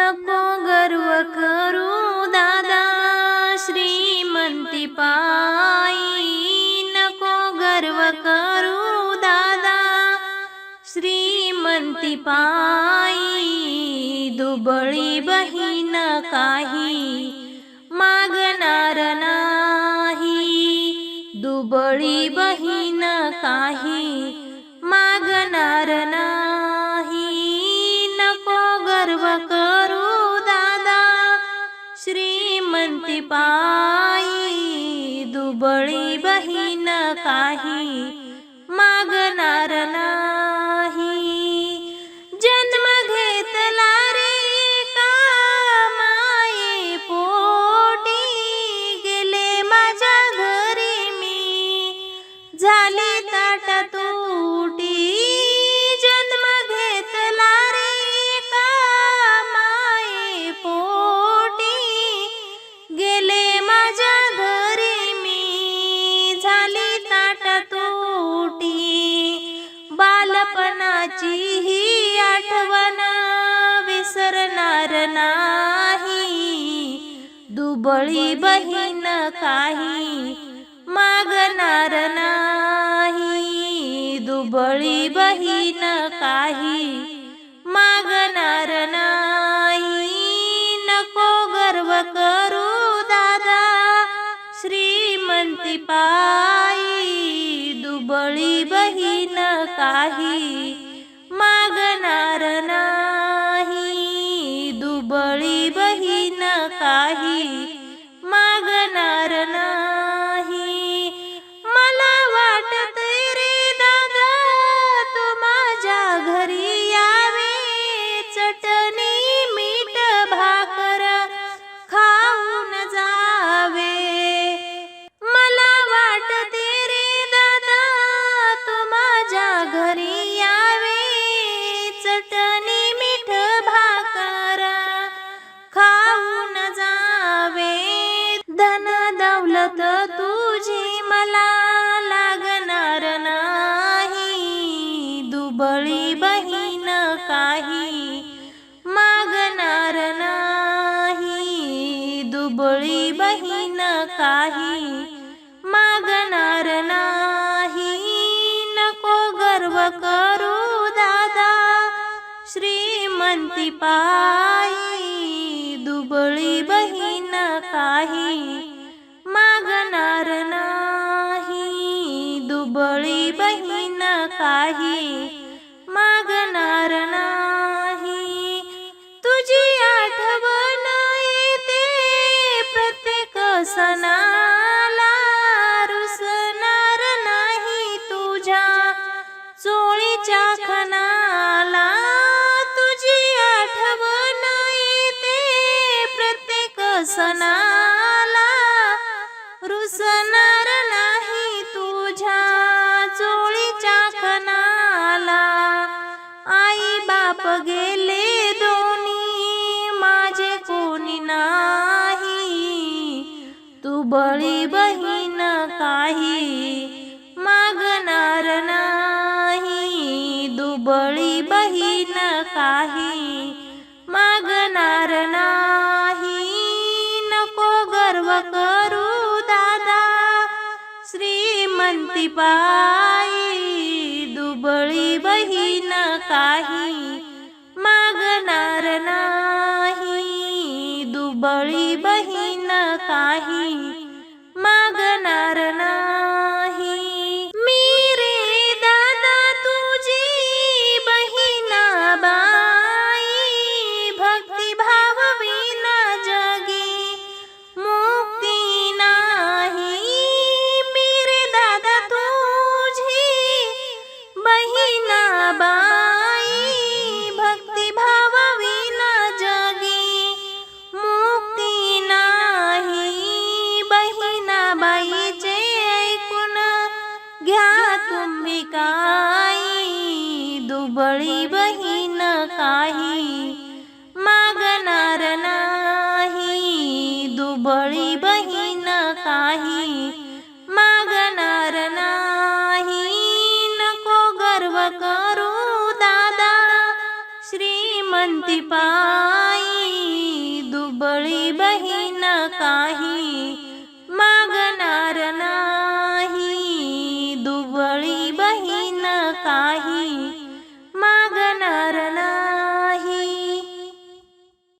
नको गर्व करू दादा श्रीमंती पायी नको गर्व करू दादा श्रीमंती पायी दुबळी बहीण काही मागणार नाही. दुबळी बहीण काही मागणार नाही. नको गर्व श्रीमंती पायी दुबळी बहीण काही बालपणाची ही आठवण विसरणार नाही. दुबळी बहीण काही मागणार नाही. दुबळी बहीण काही मागणार नाही. नको गर्व करू दादा श्रीमंती पाई दुबळी बहीण काही मागणार श्रीमंती पायी दुबळी बहीण काही मागणार नाही. दुबळी बहीण काही प्रत्येक रुसणार नाही तुझ्या चोळीच्या खणाला. आई बाप गेले दोन्ही माझे कोणी नाही. तू बळी बहीण काही पायी दुबळी बहीण काही श्रीमंती पाई दुबळी बही